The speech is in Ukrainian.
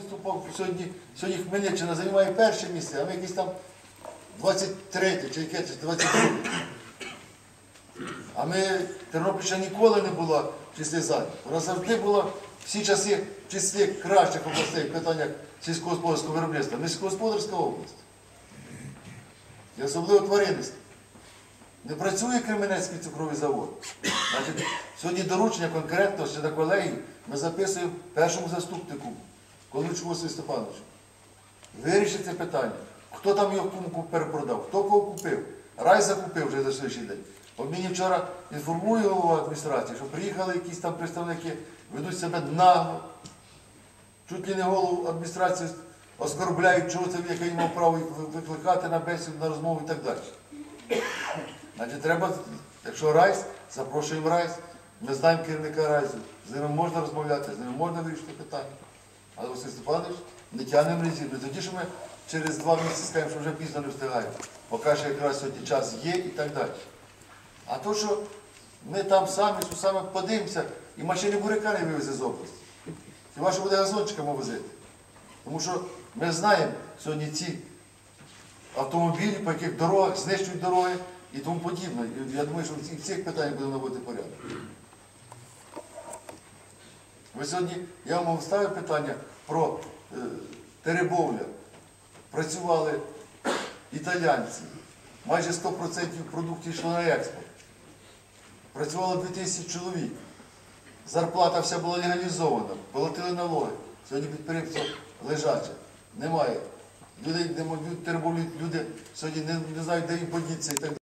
виступав сьогодні, сьогодні Хмельниччина займає перше місце, а ми якісь там 23 чи яке чи 22. А ми, Тернопільщина ніколи не була в числі зайнятих. Вона завжди була всі часи в числі кращих областей в питаннях сільськогосподарського виробництва. Ми сільськогосподарська область. І особливо тваринництво. Не працює Кременецький цукровий завод. Значить, сьогодні доручення конкретно ще на колегії ми записуємо першому заступнику Количку Василю Степановичу. Вирішити це питання. Хто там його кому перепродав, хто кого купив. Рай закупив вже за сьогоднішній день. От мені вчора інформує голова адміністрації, що приїхали якісь там представники, ведуть себе нагло. Чуть ли не голову адміністрації оскорбляють, чого це яке мав право викликати на бесіду, на розмову і так далі. Значить, треба, якщо райс, запрошуємо райс. Ми знаємо керівника райсу, з ними можна розмовляти, з ними можна вирішити питання. Але Василь Степанович не тягнемо резів. Не тоді, що ми через два місяці скажемо, що вже пізно не встигаємо. Поки що якраз сьогодні час є і так далі. А то, що ми там самі, що саме подивимося, і машини буряка не вивезли з області. Хіба що буде газончиками возити. Тому що ми знаємо сьогодні ці автомобілі, по яких дорогах знищують дороги і тому подібне. Я думаю, що в цих питаннях будемо наводити порядок. Ви сьогодні, я вам ставив питання про е, Теребовля. Працювали італійці. Майже 100% продуктів йшло на експорт. Працювало 2000 чоловік. Зарплата вся була легалізована, платили налоги. Сьогодні підприємство лежаче. Немає. Люди, не можуть, люди сьогодні не, не знають, де їм подітися і так далі.